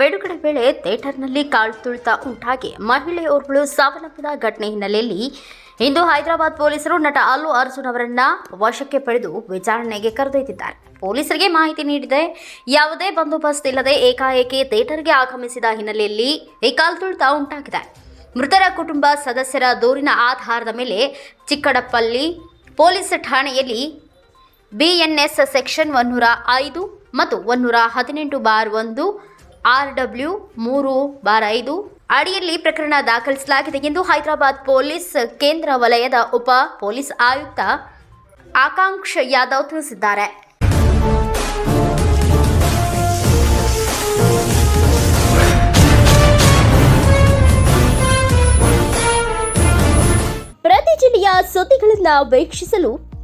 ಬಿಡುಗಡೆ ವೇಳೆ ಥಿಯೇಟರ್ನಲ್ಲಿ ಕಾಳು ತುಳಿತ ಉಂಟಾಗಿ ಮಹಿಳೆಯೋರ್ವಳು ಸಾವನ್ನಪ್ಪಿದ ಘಟನೆ ಹಿನ್ನೆಲೆಯಲ್ಲಿ ಇಂದು ಹೈದರಾಬಾದ್ ಪೊಲೀಸರು ನಟ ಅಲ್ಲು ಅರ್ಜುನ್ ಅವರನ್ನ ವಶಕ್ಕೆ ಪಡೆದು ವಿಚಾರಣೆಗೆ ಕರೆದೊಯ್ದಿದ್ದಾರೆ. ಪೊಲೀಸರಿಗೆ ಮಾಹಿತಿ ನೀಡಿದೆ, ಯಾವುದೇ ಬಂದೋಬಸ್ತ್ ಇಲ್ಲದೆ ಏಕಾಏಕಿ ಥಿಯೇಟರ್ಗೆ ಆಗಮಿಸಿದ ಹಿನ್ನೆಲೆಯಲ್ಲಿ ಈ ಕಾಲು ತುಳಿತ ಉಂಟಾಗಿದೆ. ಮೃತರ ಕುಟುಂಬ ಸದಸ್ಯರ ದೂರಿನ ಆಧಾರದ ಮೇಲೆ ಚಿಕ್ಕಡಪ್ಪಲ್ಲಿ ಪೊಲೀಸ್ ಠಾಣೆಯಲ್ಲಿ ಬಿಎನ್ಎಸ್ ಸೆಕ್ಷನ್ ಒನ್ನೂರ ಐದು ಮತ್ತು ಒನ್ನೂರ ಹದಿನೆಂಟು ಬಾರ್ ಒಂದು, ಆರ್ ಡಬ್ಲ್ಯೂ ಮೂರು ಬಾರ್ ಐದು. ಅಡಿಯಲ್ಲಿ ಪ್ರಕರಣ ದಾಖಲಿಸಲಾಗಿದೆ ಎಂದು ಹೈದರಾಬಾದ್ ಪೊಲೀಸ್ ಕೇಂದ್ರ ವಲಯದ ಉಪ ಪೊಲೀಸ್ ಆಯುಕ್ತ ಆಕಾಂಕ್ಷ ಯಾದವ್ ತಿಳಿಸಿದ್ದಾರೆ. ಪ್ರತಿ ಜಿಲ್ಲೆಯ ಸುದ್ದಿಗಳನ್ನು ವೀಕ್ಷಿಸಲು